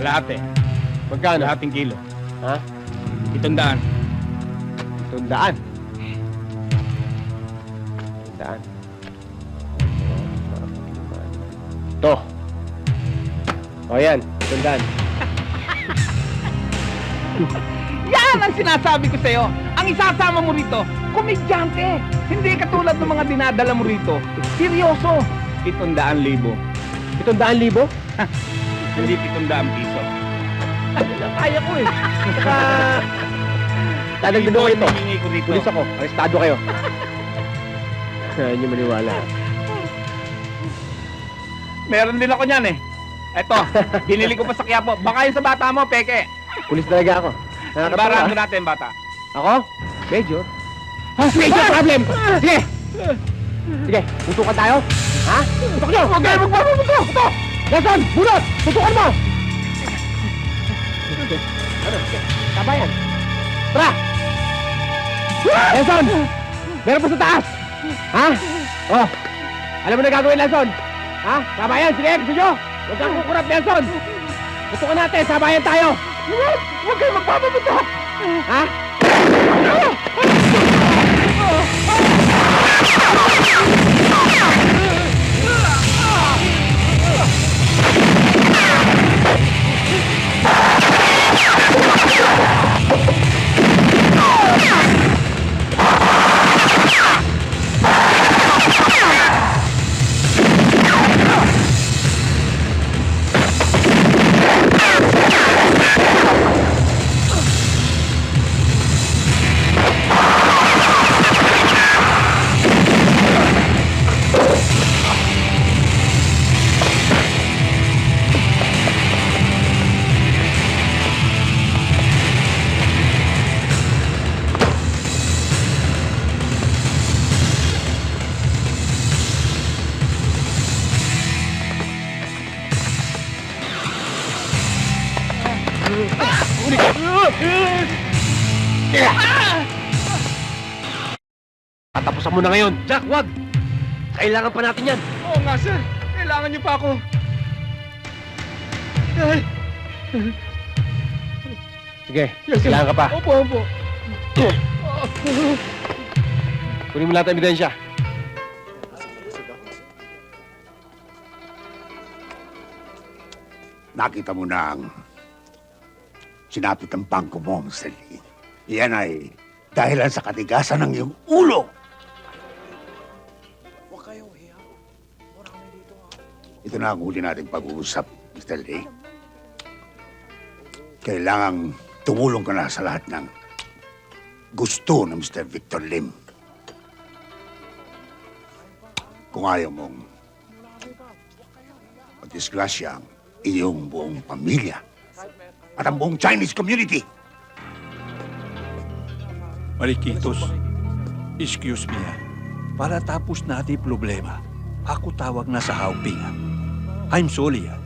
Kalahati. Magkano? Kalahating kilo. Ha? Itundaan. Tundaan. Tundaan. To. O yan, tundaan. Yan ang sinasabi ko sa'yo. Ang isasama mo rito, komedyante. Hindi katulad ng mga dinadala mo rito. Seryoso. Itundaan libo. Itundaan libo? Hindi pitundaan piso. Kaya ko eh. Saka... Dadagdagan ko ito. Pulis ako. Arestado kayo. Kaya niyo maniwala. Meron din ako niyan eh. Eto, binili ko pa sa Quiapo. Baka yun sa bata mo, peke. Pulis talaga ako. Nakakatawa. Ibarado natin, bata. Ako? Major? Ha? Major problem! Sige! Sige, tutukan tayo. Ha? Tutok nyo! Huwag kayo! Ito! Nelson! Bunot! Tutukan mo! Ano? Tabayan. Tara! Nelson! Meron pa sa taas! Ha? Oh! Alam mo na gagawin, Nelson? Ha? Sabayan! Sige, nyo? Huwag kang kukurap, Nelson! Tutukan natin! Sabayan tayo! Huwag! Kayo magpapaputok! Ha? Tatapusan mo na ngayon. Jack, wag! Kailangan pa natin yan. Oo nga, sir. Kailangan niyo pa ako. Sige, Yes, sir. kailangan ka pa. opo, opo. Kunin mo lahat ng ebidensya. Nakita mo na ang sinapit ng bangko mo, Mr. Lee. Iyan ay dahilan sa katigasan ng iyong ulo. Ito na ang huli nating pag-uusap, Mr. Lee. Kailangang tumulong ka na sa lahat ng gusto ng Mr. Victor Lim. Kung ayaw mong madisgrasya ang iyong buong pamilya at ang buong Chinese community. Marikitos, excuse me ha. Para tapos natin problema, ako tawag na sa Hauping ha. I'm sorry ha.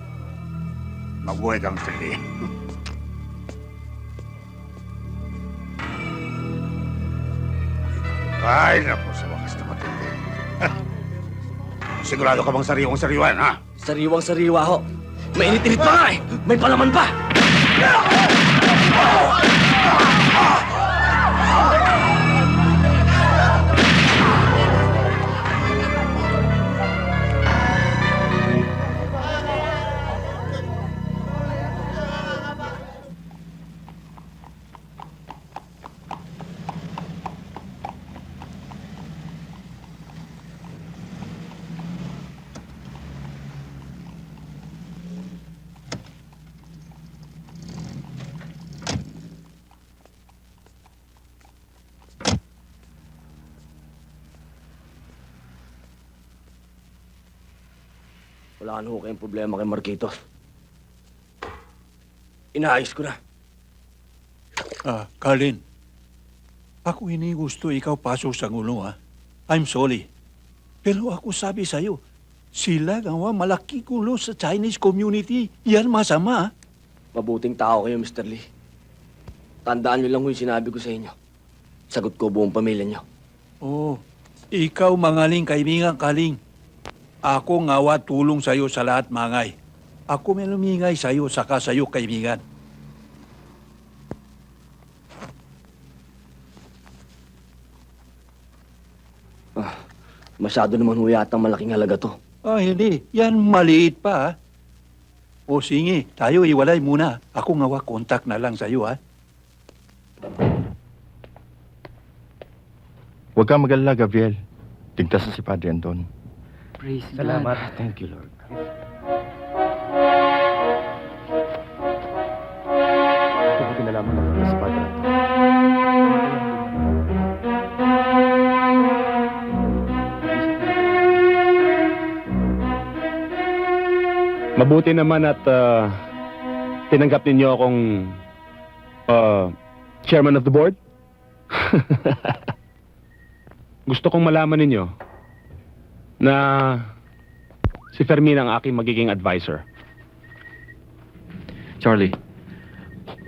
Mabuhay kang Stanley. Ay, naku, sa wakas na matindi. Sigurado ka bang sariwang sariwan, ha? Sariwang sariwa ho. Mainit-init pa nga eh. May palaman pa. Ah! Wala na ho kayong problema kay Marquitos. Inaayos ko na. Ah, Carlin. Ako hindi gusto ikaw pasok sa gulo ha. I'm sorry. Pero ako sabi sa'yo, sila gawa malaki gulo sa Chinese community. Yan masama ha. Mabuting tao kayo, Mr. Lee. Tandaan niyo lang ho yung sinabi ko sa inyo. Sagot ko buong pamilya niyo. Oh, ikaw mangaling kaibigan kaling. Ako ngawa tulong sa'yo sa lahat mangay. Ako may lumingay sa'yo, saka sa'yo, kaibigan. Masyado naman ho yatang malaking halaga to. Ah, hindi. Yan maliit pa, ha? O sige, tayo iwalay muna. Ako nga wa kontak na lang sa'yo, ha? Huwag kang mag-alala, Gabriel. Ligtas na si Padre Anton. Salamat. Thank you, Lord. Mabuti na lamang nakita si Padre Anton. Mabuti naman at ah, tinanggap ninyo akong ah, chairman of the board. Gusto kong malaman ninyo na si Fermin ang aking magiging advisor. Charlie,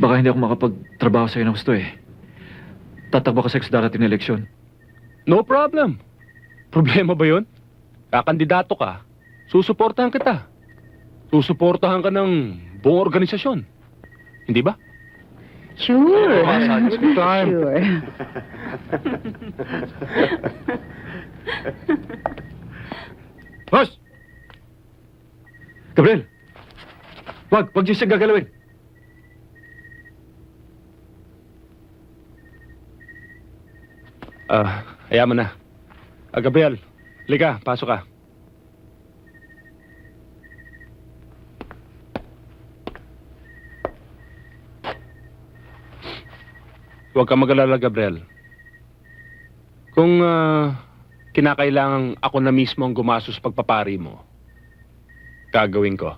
baka hindi ako makapagtrabaho sa'yo ng gusto eh. Tatakbo ka sa darating na eleksyon. No problem. Problema ba yun? Kakandidato ka, susuportahan kita. Susuportahan ka ng buong organisasyon. Hindi ba? Sure. Time. Sure. Boss! Gabriel! Wag, wag niyo siya gagalawin. Ah, ayaman na. Ah, Gabriel, liga, pasok ka. Huwag kang mag-alala, Gabriel. Kung ah, kinakailangan ako na mismo ang gumasos pagpapari mo, gagawin ko.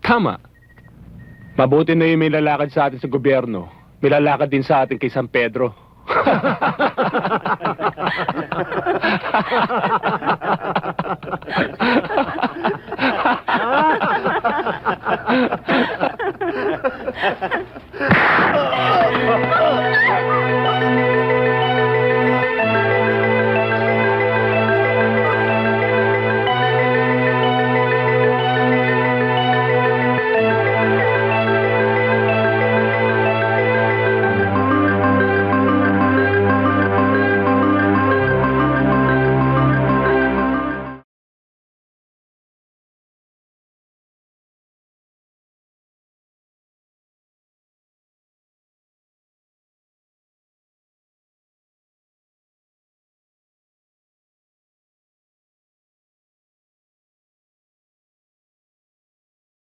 Tama. Mabuti na yung may lalakad sa atin sa gobyerno. May lalakad din sa atin kay San Pedro.